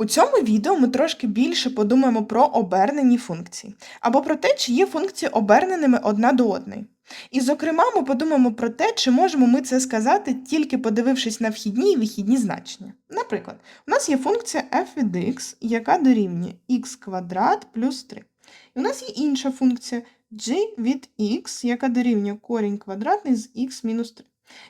У цьому відео ми трошки більше подумаємо про обернені функції, або про те, чи є функції оберненими одна до одної. І, зокрема, ми подумаємо про те, чи можемо ми це сказати, тільки подивившись на вхідні і вихідні значення. Наприклад, у нас є функція f від x, яка дорівнює x квадрат плюс 3. І у нас є інша функція g від x, яка дорівнює корінь квадратний з x мінус 3.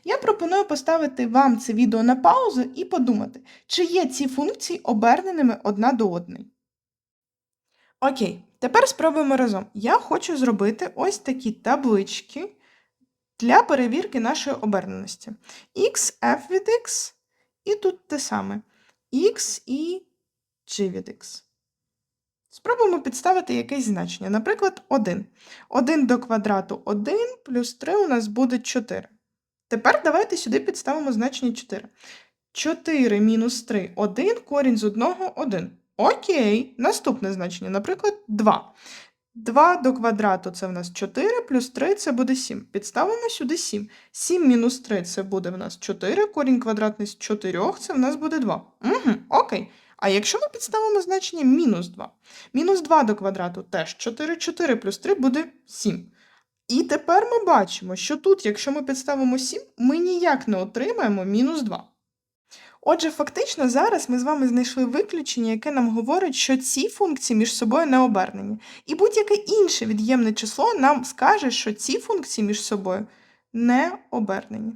Я пропоную поставити вам це відео на паузу і подумати, чи є ці функції оберненими одна до одної. Окей, тепер спробуємо разом. Я хочу зробити ось такі таблички для перевірки нашої оберненості. x, f від x, і тут те саме x і g від x. Спробуємо підставити якесь значення. Наприклад, 1. 1 до квадрату 1 плюс 3 у нас буде 4. Тепер давайте сюди підставимо значення 4. 4 мінус 3 1, корінь з 1 1. Окей, наступне значення, наприклад, 2. 2 до квадрату це в нас 4, плюс 3 це буде 7. Підставимо сюди 7. 7 мінус 3 це буде в нас 4, корінь квадратний з 4 це в нас буде 2. Угу, окей. А якщо ми підставимо значення мінус 2? Мінус 2 до квадрату теж 4, 4 плюс 3 буде 7. І тепер ми бачимо, що тут, якщо ми підставимо 7, ми ніяк не отримаємо мінус 2. Отже, фактично зараз ми з вами знайшли виключення, яке нам говорить, що ці функції між собою не обернені. І будь-яке інше від'ємне число нам скаже, що ці функції між собою не обернені.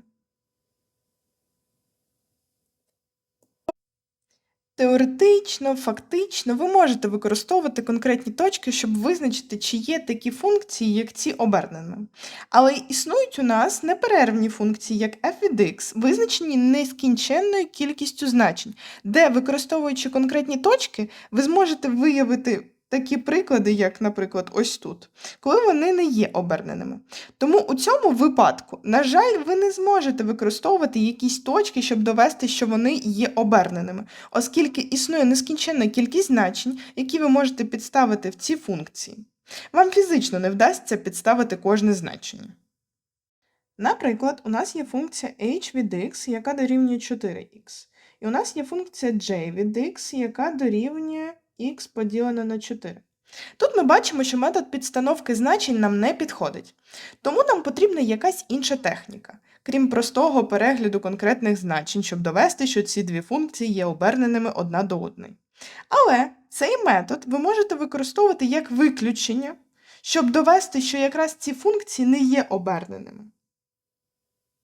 Теоретично, фактично, ви можете використовувати конкретні точки, щоб визначити, чи є такі функції, як ці оберненими. Але існують у нас неперервні функції, як f від x, визначені нескінченною кількістю значень, де, використовуючи конкретні точки, ви зможете виявити такі приклади, як, наприклад, ось тут, коли вони не є оберненими. Тому у цьому випадку, на жаль, ви не зможете використовувати якісь точки, щоб довести, що вони є оберненими, оскільки існує нескінченна кількість значень, які ви можете підставити в ці функції. Вам фізично не вдасться підставити кожне значення. Наприклад, у нас є функція h від x, яка дорівнює 4х. І у нас є функція j від x, яка дорівнює х поділено на 4. Тут ми бачимо, що метод підстановки значень нам не підходить. Тому нам потрібна якась інша техніка, крім простого перегляду конкретних значень, щоб довести, що ці дві функції є оберненими одна до одної. Але цей метод ви можете використовувати як виключення, щоб довести, що якраз ці функції не є оберненими.